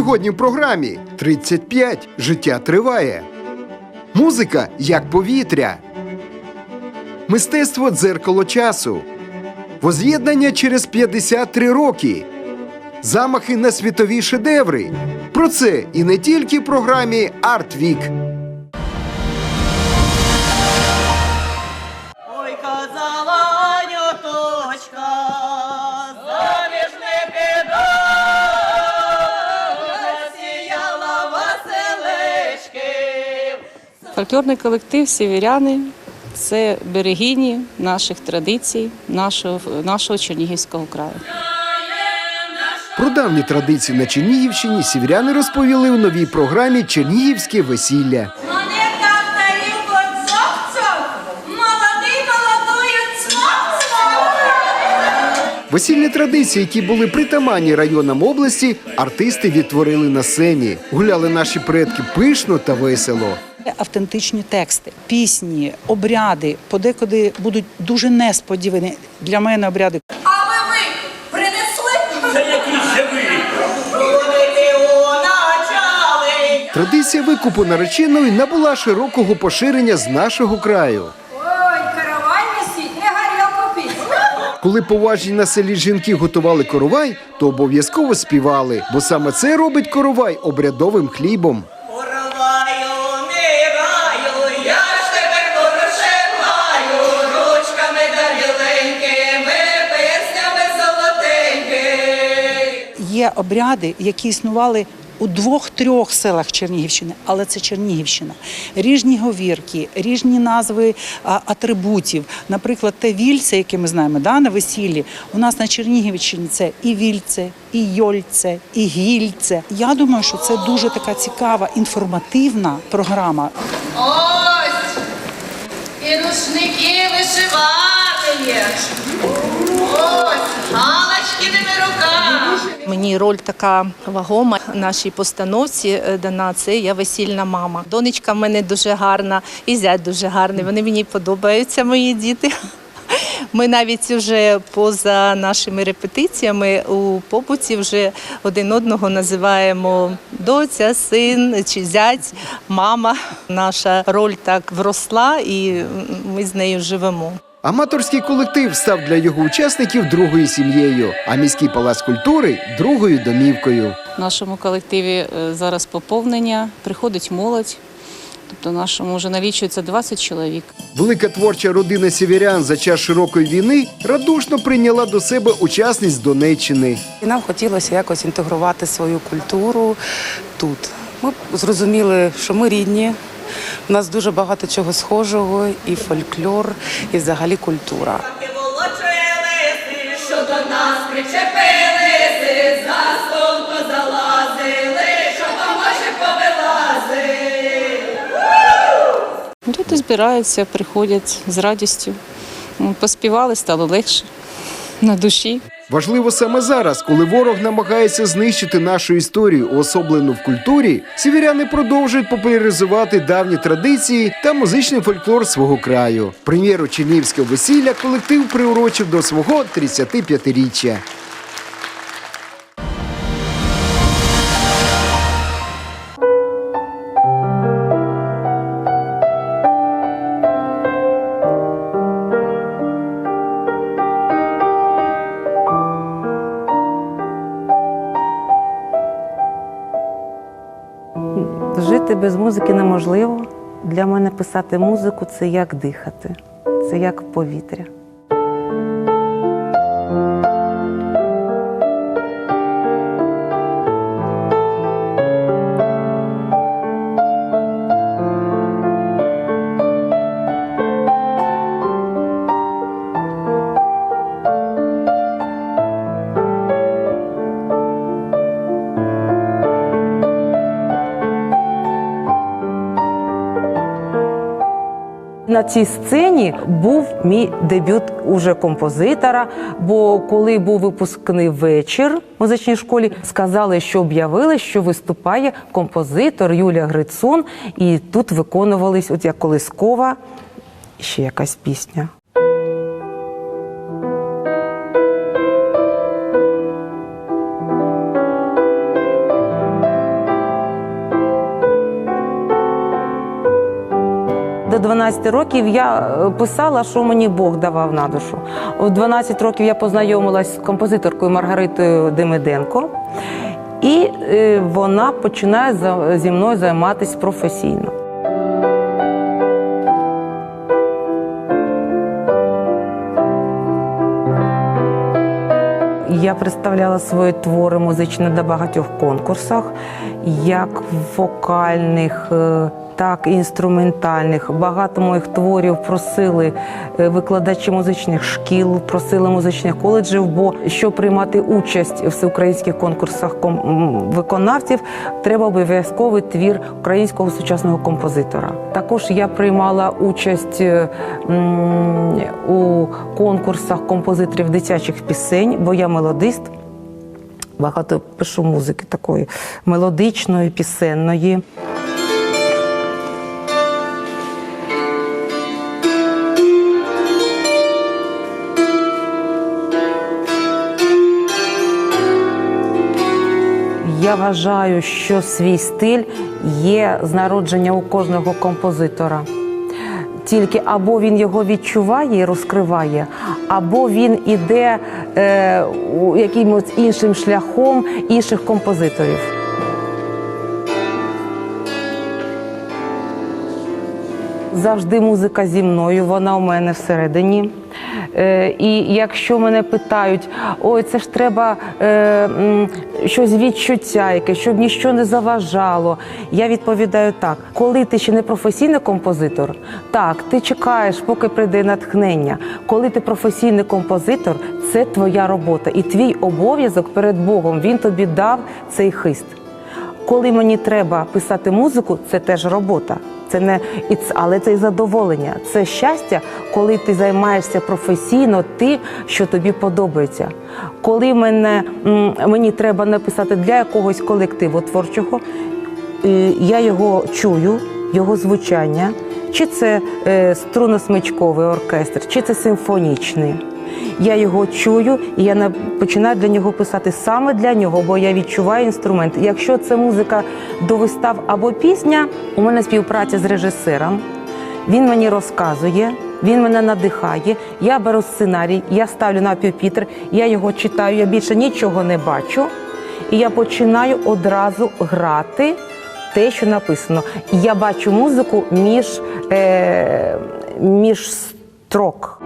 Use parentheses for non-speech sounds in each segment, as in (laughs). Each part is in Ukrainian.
Сьогодні в програмі 35 життя триває. Музика як повітря. Мистецтво дзеркало часу. Воз'єднання через 53 роки. Замахи на світові шедеври. Про це і не тільки в програмі Артвік. Фольклорний колектив Сєвєряни це берегині наших традицій, нашого, нашого Чернігівського краю. Про давні традиції на Чернігівщині сівряни розповіли у новій програмі Чернігівське весілля. Весільні традиції, які були притаманні районам області, артисти відтворили на сцені. Гуляли наші предки пишно та весело. Автентичні тексти, пісні, обряди подекуди будуть дуже несподівані. Для мене обряди А ви ви принесли? Це. Традиція викупу нареченої набула широкого поширення з нашого краю. Ой, каравай несіть, не горілку піть. Коли поважні на селі жінки готували коровай, то обов'язково співали, бо саме це робить коровай обрядовим хлібом. Є обряди, які існували у двох-трьох селах Чернігівщини, але це Чернігівщина. Ріжні говірки, різні назви а, атрибутів. Наприклад, те вільце, яке ми знаємо да, на весіллі. У нас на Чернігівщині це і вільце, і йольце, і гільце. Я думаю, що це дуже така цікава інформативна програма. Ось і рушники вишивати. Ось. Мені роль така вагома в нашій постановці е, дана. Це я весільна мама. Донечка в мене дуже гарна, і зять дуже гарний. Вони мені подобаються, мої діти. (laughs) Ми навіть вже поза нашими репетиціями у побуті вже один одного називаємо доця, син чи зять, мама. Наша роль так вросла, і ми з нею живемо. Аматорський колектив став для його учасників другою сім'єю, а міський палац культури другою домівкою. В нашому колективі е, зараз поповнення, приходить молодь. Тобто нашому вже налічується 20 чоловік. Велика творча родина сіверян за час широкої війни радушно прийняла до себе учасниць Донеччини. І нам хотілося якось інтегрувати свою культуру тут. Ми зрозуміли, що ми рідні. У нас дуже багато чого схожого, і фольклор, і взагалі культура. Люди збираються, приходять з радістю. Поспівали, стало легше на душі. Важливо саме зараз, коли ворог намагається знищити нашу історію, уособлену в культурі, сіверяни продовжують популяризувати давні традиції та музичний фольклор свого краю. Прем'єру Чернівського весілля колектив приурочив до свого 35-річчя. Жити без музики неможливо. Для мене писати музику це як дихати, це як повітря. На цій сцені був мій дебют уже композитора. Бо коли був випускний вечір в музичній школі, сказали, що об'явили, що виступає композитор Юлія Грицун, і тут виконувались, от як колискова, ще якась пісня. 12 років я е, писала, що мені Бог давав на душу. В 12 років я познайомилась з композиторкою Маргаритою Демиденко, і е, вона починає зі мною займатися професійно. Я представляла свої твори музичні на багатьох конкурсах, як вокальних, е, так інструментальних. Багато моїх творів просили е, викладачі музичних шкіл, просили музичних коледжів, бо щоб приймати участь в всеукраїнських конкурсах виконавців, треба обов'язковий твір українського сучасного композитора. Також я приймала участь е, у конкурсах композиторів дитячих пісень, бо я мелодист. Багато пишу музики такої мелодичної, пісенної. Я вважаю, що свій стиль є з народження у кожного композитора. Тільки або він його відчуває і розкриває, або він іде е, якимось іншим шляхом інших композиторів. Завжди музика зі мною, вона у мене всередині. Е, і якщо мене питають, ой, це ж треба е, щось відчуття, яке, щоб нічого не заважало. Я відповідаю так: коли ти ще не професійний композитор, так, ти чекаєш, поки прийде натхнення. Коли ти професійний композитор, це твоя робота. І твій обов'язок перед Богом він тобі дав цей хист. Коли мені треба писати музику, це теж робота. Це не і але це і задоволення. Це щастя, коли ти займаєшся професійно тим, що тобі подобається. Коли мене, мені треба написати для якогось колективу творчого, я його чую, його звучання, чи це е, струнно-смичковий оркестр, чи це симфонічний. Я його чую, і я починаю для нього писати саме для нього, бо я відчуваю інструмент. Якщо це музика до вистав або пісня, у мене співпраця з режисером. Він мені розказує, він мене надихає. Я беру сценарій, я ставлю на пюпітр, я його читаю, я більше нічого не бачу. І я починаю одразу грати те, що написано. Я бачу музику між, е, між строк.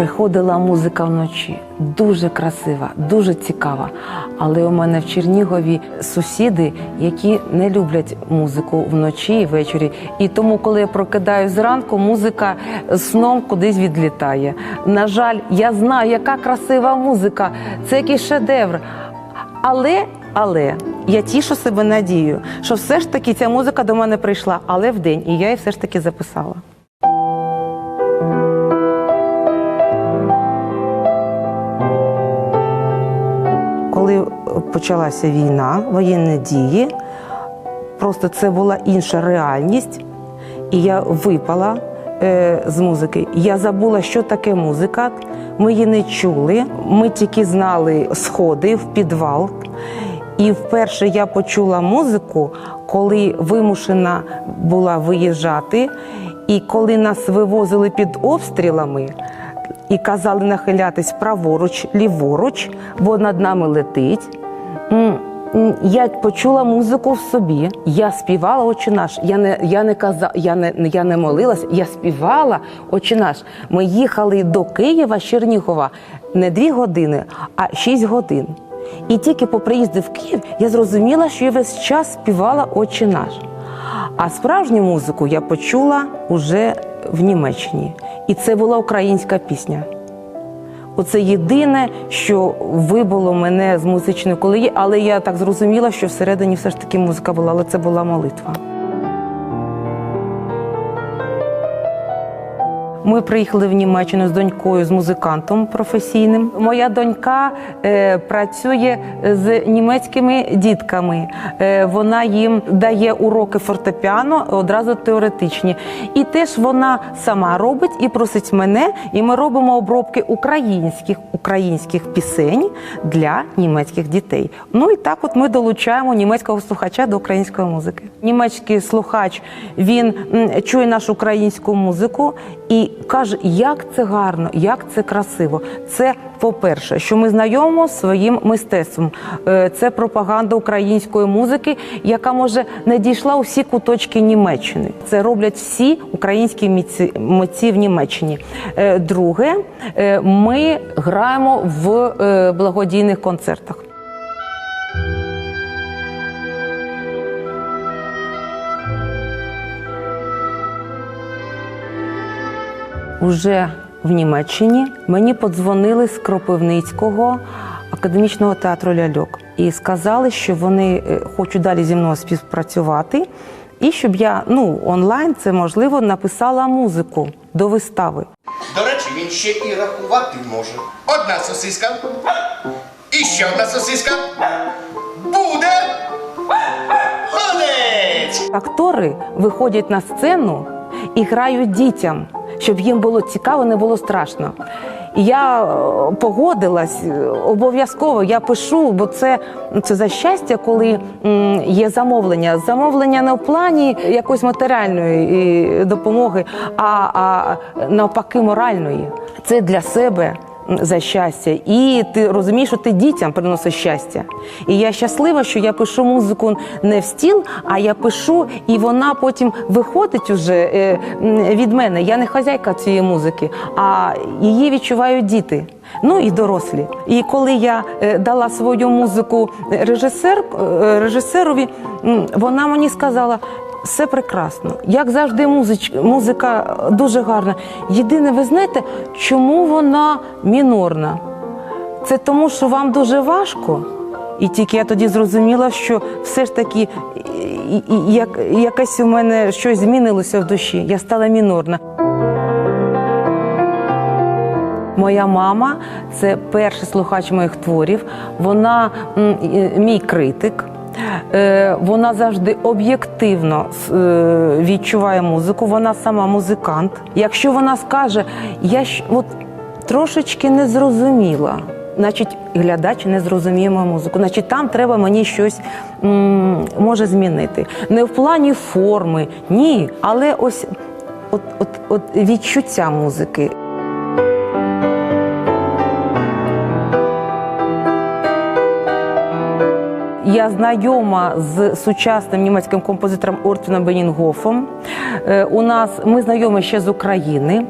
Приходила музика вночі, дуже красива, дуже цікава. Але у мене в Чернігові сусіди, які не люблять музику вночі і ввечері. І тому, коли я прокидаю зранку, музика сном кудись відлітає. На жаль, я знаю, яка красива музика, це якийсь шедевр. Але, але я тішу себе надією, що все ж таки ця музика до мене прийшла, але вдень, і я її все ж таки записала. Коли почалася війна, воєнні дії, просто це була інша реальність, і я випала е, з музики. Я забула, що таке музика. Ми її не чули. Ми тільки знали сходи в підвал. І вперше я почула музику, коли вимушена була виїжджати, і коли нас вивозили під обстрілами і казали нахилятись праворуч, ліворуч, бо над нами летить. Я почула музику в собі. Я співала «Отче наш». Я не, я не каза, я не, я не молилась, я співала «Отче наш». Ми їхали до Києва Чернігова не дві години, а шість годин. І тільки по приїзді в Київ я зрозуміла, що я весь час співала «Отче наш». А справжню музику я почула уже в Німеччині. І це була українська пісня. Оце єдине, що вибило мене з музичної колеї, але я так зрозуміла, що всередині все ж таки музика була, але це була молитва. Ми приїхали в Німеччину з донькою, з музикантом професійним. Моя донька е, працює з німецькими дітками. Е, вона їм дає уроки фортепіано, одразу теоретичні. І теж вона сама робить і просить мене, і ми робимо обробки українських українських пісень для німецьких дітей. Ну і так, от ми долучаємо німецького слухача до української музики. Німецький слухач він чує нашу українську музику і каже, як це гарно, як це красиво. Це по-перше, що ми знайомимо з своїм мистецтвом. Е, Це пропаганда української музики, яка може не дійшла у всі куточки Німеччини. Це роблять всі українські митці, в Німеччині. Е, Друге, е, ми граємо в благодійних концертах. Уже в Німеччині мені подзвонили з Кропивницького академічного театру ляльок і сказали, що вони е, хочуть далі зі мною співпрацювати, і щоб я ну онлайн це можливо написала музику до вистави. До речі, він ще і рахувати може. Одна сосиска. І ще одна сосиска. Буде. Молодець! Актори виходять на сцену і грають дітям, щоб їм було цікаво, не було страшно. І я е, погодилась е, обов'язково. Я пишу, бо це, це за щастя, коли є замовлення. Замовлення не в плані якоїсь матеріальної е, допомоги, а, а навпаки, моральної. Це для себе за щастя, і ти розумієш, що ти дітям приносиш щастя. І я щаслива, що я пишу музику не в стіл, а я пишу, і вона потім виходить уже е, від мене. Я не хазяйка цієї музики, а її відчувають діти. Ну і дорослі. І коли я е, дала свою музику режисер, е, режисерові, вона мені сказала. Все прекрасно. Як завжди, музич, музика дуже гарна. Єдине, ви знаєте, чому вона мінорна? Це тому, що вам дуже важко. І тільки я тоді зрозуміла, що все ж таки як, якесь у мене щось змінилося в душі. Я стала мінорна. Моя мама це перший слухач моїх творів. Вона мій критик. Е, Вона завжди об'єктивно е, відчуває музику. Вона сама музикант. Якщо вона скаже, я от трошечки не зрозуміла. Значить, глядач не зрозуміє мою музику. Значить, там треба мені щось може змінити. Не в плані форми, ні. Але ось от, от, от відчуття музики. Я знайома з сучасним німецьким композитором Ортіном Бенінгофом. Е, У нас ми знайомі ще з України.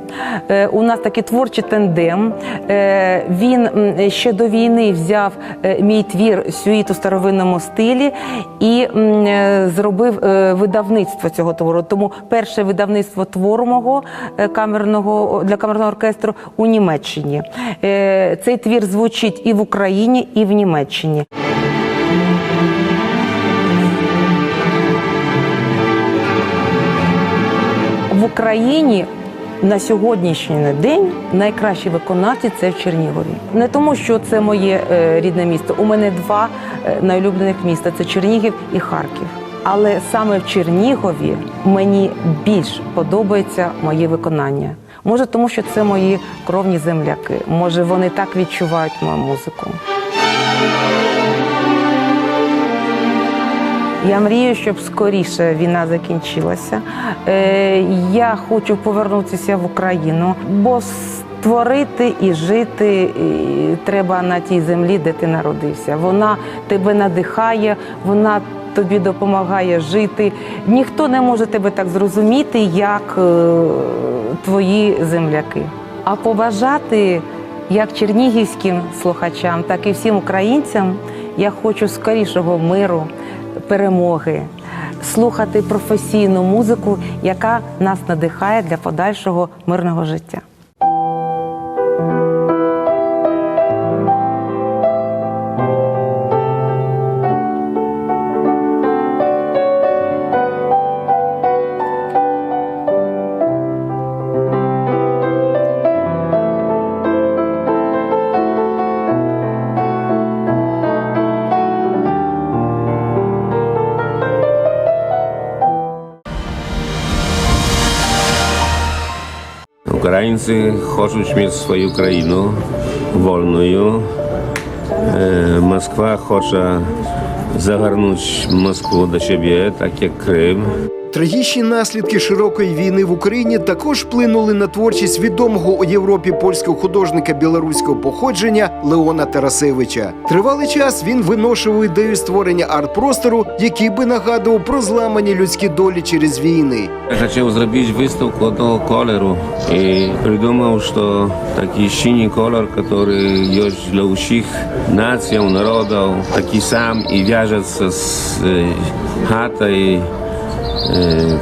Е, У нас такий творчий тандем. Е, Він ще до війни взяв мій твір сюїт у старовинному стилі і зробив видавництво цього твору. Тому перше видавництво твору мого камерного для камерного оркестру у Німеччині. Цей твір звучить і в Україні, і в Німеччині. Україні на сьогоднішній день найкращі виконавці це в Чернігові. Не тому, що це моє е, рідне місто. У мене два е, найулюблених міста це Чернігів і Харків. Але саме в Чернігові мені більш подобається моє виконання. Може, тому що це мої кровні земляки. Може, вони так відчувають мою музику. Я мрію, щоб скоріше війна закінчилася. Е, я хочу повернутися в Україну, бо створити і жити треба на тій землі, де ти народився. Вона тебе надихає, вона тобі допомагає жити. Ніхто не може тебе так зрозуміти, як е, твої земляки. А побажати як чернігівським слухачам, так і всім українцям я хочу скорішого миру, перемоги, слухати професійну музику, яка нас надихає для подальшого мирного життя. Ukraińcy chorzą śmierć swojej Ukrainy, wolną ją. E, Moskwa chorza zagarnąć Moskwę do siebie, tak jak Krym. Трагічні наслідки широкої війни в Україні також вплинули на творчість відомого у Європі польського художника білоруського походження Леона Тарасевича. Тривалий час він виношував ідею створення арт-простору, який би нагадував про зламані людські долі через війни. Я хотел сделать выставку одного колору и придумал, что такой синий колор, который есть для всех наций, народов, такой сам и вяжется с э, хатой, э,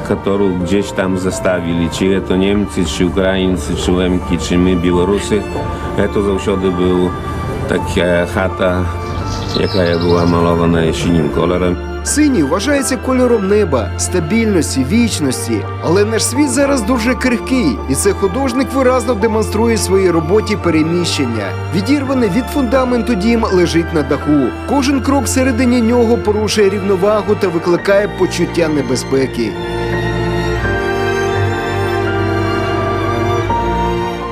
которую gdzieś там заставили, чи это немцы, чи украинцы, чи лемки, чи мы, белорусы. Это завжди był така хата, яка була мальована синім кольором. Синій вважається кольором неба, стабільності, вічності. Але наш світ зараз дуже крихкий, і це художник виразно демонструє в своїй роботі переміщення. Відірваний від фундаменту дім лежить на даху. Кожен крок всередині нього порушує рівновагу та викликає почуття небезпеки.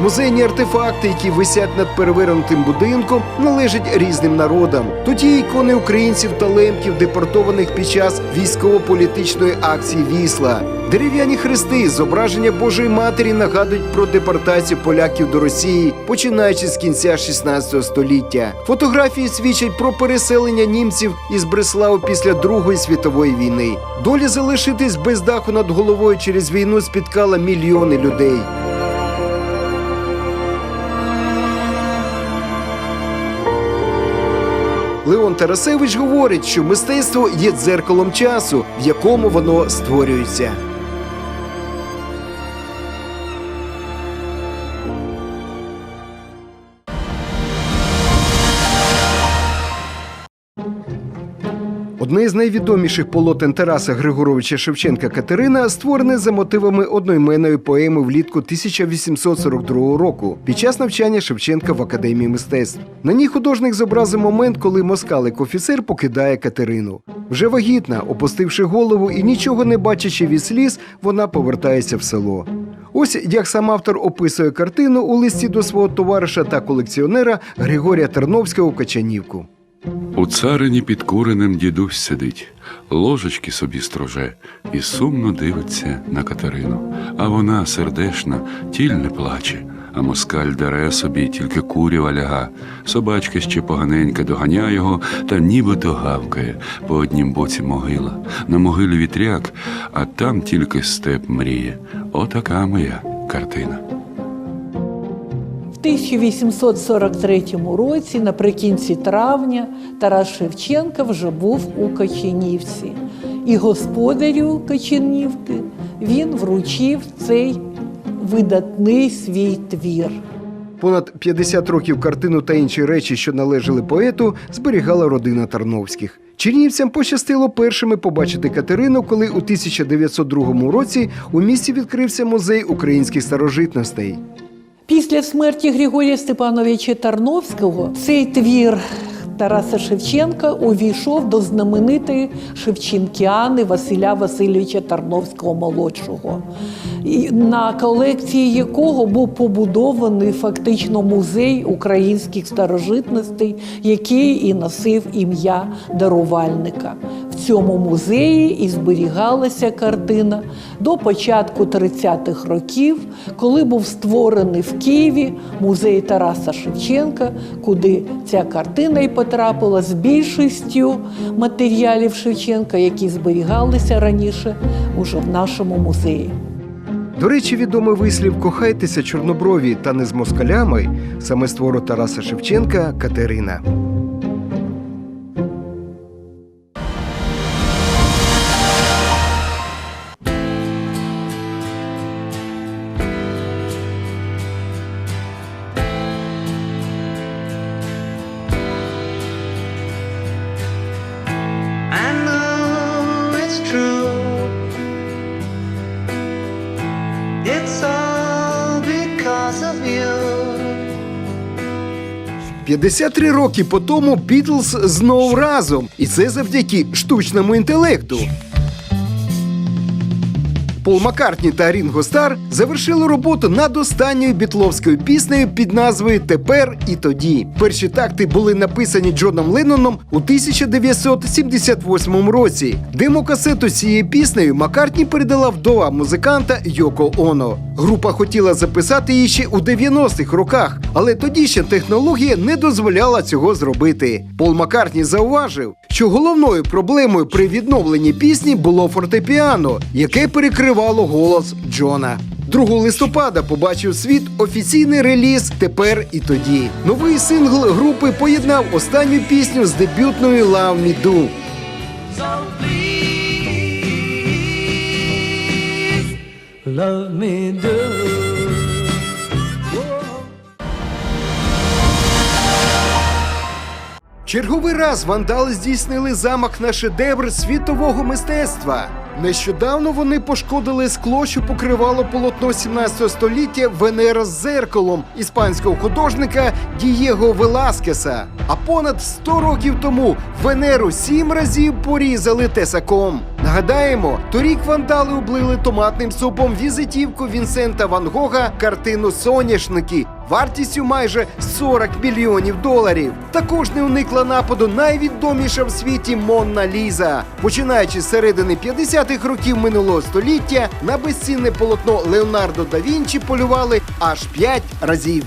Музейні артефакти, які висять над перевернутим будинком, належать різним народам. Є ікони українців та лемків, депортованих під час військово-політичної акції Вісла. Дерев'яні хрести, зображення Божої Матері нагадують про депортацію поляків до Росії, починаючи з кінця 16 століття. Фотографії свідчать про переселення німців із Бреславу після Другої світової війни. Доля залишитись без даху над головою через війну спіткала мільйони людей. Леон Тарасевич говорить, що мистецтво є дзеркалом часу, в якому воно створюється. Одне з найвідоміших полотен Тараса Григоровича Шевченка Катерина створене за мотивами одноіменної поеми влітку 1842 року під час навчання Шевченка в академії мистецтв. На ній художник зобразив момент, коли москалик офіцер покидає Катерину. Вже вагітна, опустивши голову і нічого не бачачи від сліз, вона повертається в село. Ось як сам автор описує картину у листі до свого товариша та колекціонера Григорія Терновського в Качанівку. У царині під куренем дідусь сидить, ложечки собі строже і сумно дивиться на Катерину. А вона сердешна, тіль не плаче, а москаль дере собі тільки курява ляга. Собачка ще поганенька доганяє його та нібито гавкає по однім боці могила. На могилі вітряк, а там тільки степ мріє. Отака моя картина. В 1843 році, наприкінці травня, Тарас Шевченко вже був у Качанівці. І господарю Качанівки він вручив цей видатний свій твір. Понад 50 років картину та інші речі, що належали поету, зберігала родина Тарновських. Чернівцям пощастило першими побачити Катерину, коли у 1902 році у місті відкрився музей українських старожитностей. Після смерті Григорія Степановича Тарновського цей твір Тараса Шевченка увійшов до знаменитої Шевченкіани Василя Васильовича Тарновського молодшого, на колекції якого був побудований фактично музей українських старожитностей, який і носив ім'я дарувальника. Цьому музеї і зберігалася картина до початку 30-х років, коли був створений в Києві музей Тараса Шевченка, куди ця картина й потрапила з більшістю матеріалів Шевченка, які зберігалися раніше уже в нашому музеї. До речі, відомий вислів Кохайтеся чорноброві та не з москалями саме з твору Тараса Шевченка Катерина. 53 роки по тому Бітлз знов разом, і це завдяки штучному інтелекту. Пол Маккартні та Рінго Стар завершили роботу над останньою бітловською піснею під назвою Тепер і тоді. Перші такти були написані Джоном Ленноном у 1978 році. Демокасету з цією піснею Маккартні передала вдова музиканта Йоко Оно. Група хотіла записати її ще у 90-х роках, але тоді ще технологія не дозволяла цього зробити. Пол Маккартні зауважив, що головною проблемою при відновленні пісні було фортепіано, яке перекривало голос Джона. 2 листопада побачив світ офіційний реліз Тепер і тоді. Новий сингл групи поєднав останню пісню з дебютною Love Me Do. Love me do. Черговий раз вандали здійснили замах на шедевр світового мистецтва. Нещодавно вони пошкодили скло, що покривало полотно 17 століття Венера з зеркалом іспанського художника Дієго Веласкеса. А понад 100 років тому Венеру сім разів порізали тесаком. Нагадаємо, торік вандали облили томатним супом візитівку Вінсента Ван Гога картину Соняшники вартістю майже 40 мільйонів доларів. Також не уникла нападу найвідоміша в світі Монна Ліза. Починаючи з середини 50-х років минулого століття, на безцінне полотно Леонардо да Вінчі полювали аж 5 разів.